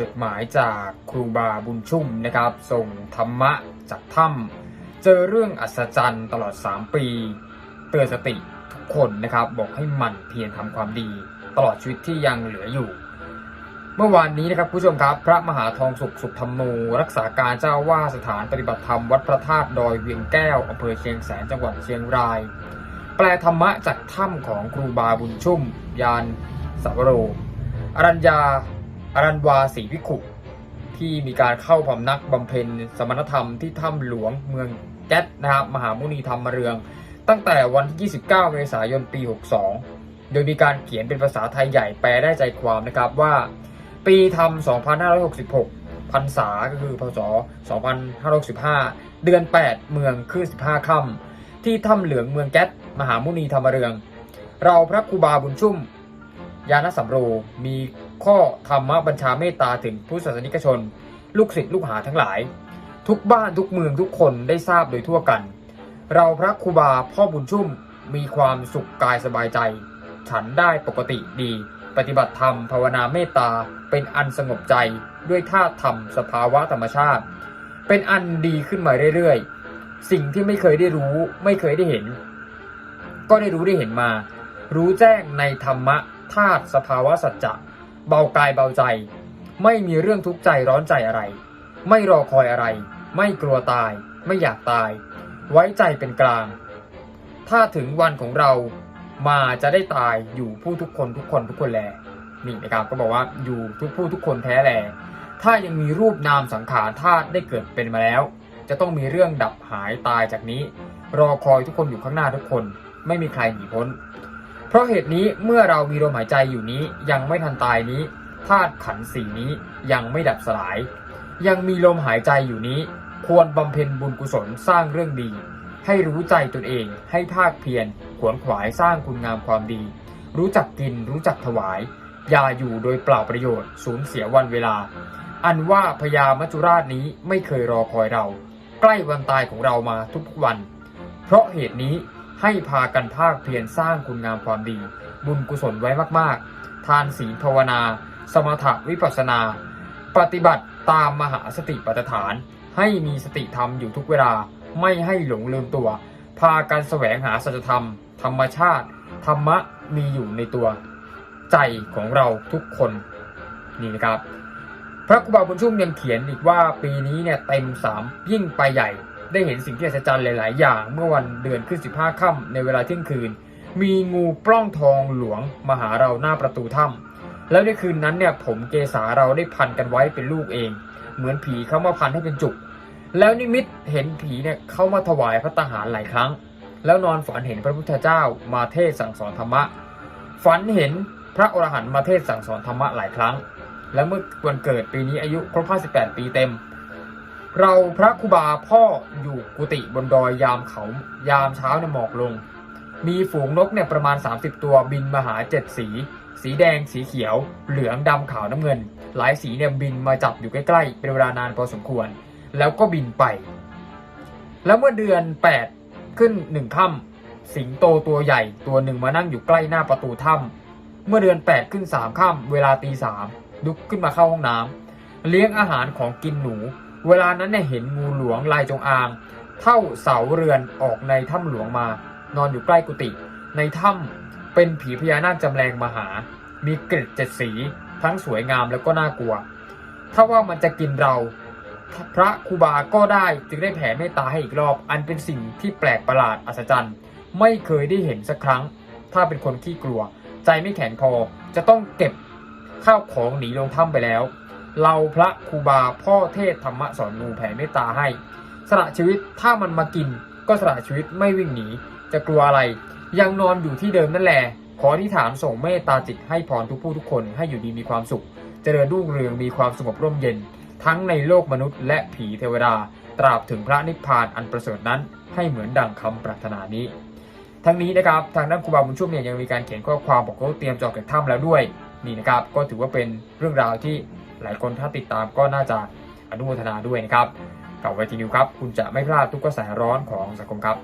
จดหมายจากครูบาบุญชุ่มนะครับส่งธรรมะจากถ้ำเจอเรื่องอัศจรรย์ตลอด 3 ปี เตือนสติทุกคนนะครับบอกให้หมั่นเพียรทำความดี ตลอดชีวิตที่ยังเหลืออยู่ เมื่อวานนี้นะครับผู้ชมครับ พระมหาทองสุขสุขธรรมโมรักษาการเจ้าว่าสถานปฏิบัติธรรมวัดพระธาตุดอยเวียงแก้วอำเภอเชียงแสนจังหวัดเชียงราย แปลธรรมะจากถ้ำของครูบาบุญชุ่ม ยานสาวโรอรัญญา อรัญวาศรีวิขุที่มีการเข้าพำนักบำเพ็ญสมณธรรมที่ถ้ำหลวงเมืองแก๊สนะครับมหามุนีธรรมเรือง ตั้งแต่วันที่ 29 เมษายนปี 62 โดยมีการเขียนเป็นภาษาไทยใหญ่แปลได้ใจความนะครับว่า ปีธรรม 2566พรรษาก็คือพศ 2565 เดือน 8 เมืองขึ้น 15 ค่ำที่ถ้ำเหลืองเมืองแก๊สมหามุนีธรรมเรือง เราพระครูบาบุญชุ่ม ยานสัมโรมี ข้อธรรมบัญชาเมตตาถึงผู้ศาสนิกชน ลูกศิษย์ลูกหาทั้งหลาย ทุกบ้านทุกเมืองทุกคนได้ทราบโดยทั่วกัน เราพระครูบาพ่อบุญชุ่มมีความสุขกายสบายใจ ฉันได้ปกติดี ปฏิบัติธรรมภาวนาเมตตาเป็นอันสงบใจด้วยท่าธรรมสภาวะธรรมชาติ เป็นอันดีขึ้นมาเรื่อยๆ สิ่งที่ไม่เคยได้รู้ไม่เคยได้เห็น ก็ได้รู้ได้เห็นมา รู้แจ้งในธรรมะธาตุสภาวะสัจจะ เบากายเบาใจ ไม่มีเรื่องทุกข์ใจร้อนใจอะไร ไม่รอคอยอะไร ไม่กลัวตาย ไม่อยากตาย ไว้ใจเป็นกลาง ถ้าถึงวันของเรามาจะได้ตายอยู่ผู้ทุกคนทุกคนทุกคนแลนี่นะครับก็บอกว่าอยู่ทุกผู้ทุกคนแท้แลถ้ายังมีรูปนามสังขารธาตุได้เกิดเป็นมาแล้ว จะต้องมีเรื่องดับหายตายจากนี้ รอคอยทุกคนอยู่ข้างหน้าทุกคน ไม่มีใครหนีพ้น เพราะเหตุนี้เมื่อเรามีลมหายใจอยู่นี้ยังไม่ทันตายนี้ธาตุขันสีนี้ยังไม่ดับสลาย ยังมีลมหายใจอยู่นี้ ควรบำเพ็ญบุญกุศลสร้างเรื่องดี ให้รู้ใจตนเองให้ภาคเพียรขวนขวายสร้างคุณงามความดี รู้จักกินรู้จักถวาย อย่าอยู่โดยเปล่าประโยชน์สูญเสียวันเวลา อันว่าพญามัจจุราชนี้ไม่เคยรอคอยเรา ใกล้วันตายของเรามาทุกวัน เพราะเหตุนี้ ให้พากันภาคเพียรสร้างคุณงามความดี บุญกุศลไว้มากๆ ทานศีลภาวนา สมถะวิปัสสนา ปฏิบัติตามมหาสติปัฏฐาน ให้มีสติธรรมอยู่ทุกเวลาไม่ให้หลงลืมตัว พากันแสวงหาสัจธรรม ธรรมชาติ ธรรมะมีอยู่ในตัว ใจของเราทุกคนนี่นะครับ พระครูบาบุญชุ่มยังเขียนอีกว่าปีนี้เนี่ยเต็มสามยิ่งไปใหญ่ ได้เห็นสิ่งที่อัศจรรย์หลาย ๆ อย่าง เมื่อวันเดือนขึ้น 15 ค่ำในเวลาเที่ยงคืน มีงูปล้องทองหลวงมาหาเราหน้าประตูถ้ำแล้วในคืนนั้นเนี่ยผมเกษาเราได้พันกันไว้เป็นลูกเอง เหมือนผีเข้ามาพันให้เป็นจุก แล้วนิมิตเห็นผีเนี่ยเข้ามาถวายพระตาหารหลายครั้ง แล้วนอนฝันเห็นพระพุทธเจ้ามาเทศสั่งสอนธรรมะ ฝันเห็นพระอรหันต์มาเทศสั่งสอนธรรมะหลายครั้ง และเมื่อวันเกิดปีนี้อายุครบ58ปีเต็ม เราพระครูบาพ่ออยู่กุฏิบนดอยยามเขายามเช้าเนี่ยหมอกลง มีฝูงนกเนี่ยประมาณ 30 ตัวบินมาหาเจ็ดสี สีแดงสีเขียว เหลืองดำขาวน้ำเงิน หลายสีเนี่ยบินมาจับอยู่ใกล้ๆเป็นเวลานานพอสมควร แล้วก็บินไป แล้วเมื่อเดือน 8 ขึ้นหนึ่งค่ำสิงโตตัวใหญ่ตัวหนึ่งมานั่งอยู่ใกล้หน้าประตูถ้ำเมื่อเดือน 8 ขึ้น3ค่ำเวลาตีสามลุกขึ้นมาเข้าห้องน้ำเลี้ยงอาหารของกินหนู เวลานั้นเนี่ยเห็นงูหลวงลายจงอาง เท่าเสาเรือนออกในถ้ำหลวงมา นอนอยู่ใกล้กุฏิในถ้ำเป็นผีพญานาคจำแรงมาหา มีเกล็ดเจ็ดสี ทั้งสวยงามแล้วก็น่ากลัว ถ้าว่ามันจะกินเราพระครูบาก็ได้จึงได้แผ่เมตตาให้อีกรอบ อันเป็นสิ่งที่แปลกประหลาดอัศจรรย์ ไม่เคยได้เห็นสักครั้ง ถ้าเป็นคนขี้กลัว ใจไม่แข็งพอจะต้องเก็บข้าวของหนีลงถ้ำไปแล้ว เราพระครูบาพ่อเทศธรรมะสอนงูแผ่เมตตาให้ สละชีวิตถ้ามันมากิน ก็สละชีวิตไม่วิ่งหนี จะกลัวอะไรยังนอนอยู่ที่เดิมนั่นแหละขออธิษฐานส่งเมตตาจิตให้พรทุกผู้ทุกคนให้อยู่ดีมีความสุข เจริญรุ่งเรืองมีความสงบร่มเย็น ทั้งในโลกมนุษย์และผีเทวดา ตราบถึงพระนิพพานอันประเสริฐนั้น ให้เหมือนดังคำปรารถนานี้ ทั้งนี้นะครับทางด้านครูบาบุญชุ่มเนี่ยยังมีการเขียนข้อความบอกว่าเตรียมจะออกจากถ้ำแล้วด้วยนี่นะครับก็ถือว่าเป็นเรื่องราวที่ หลายคนถ้าติดตามก็น่าจะอนุโมทนาด้วยนะครับกับไวทีนิวครับ คุณจะไม่พลาดทุกกระแสร้อนของสังคมครับ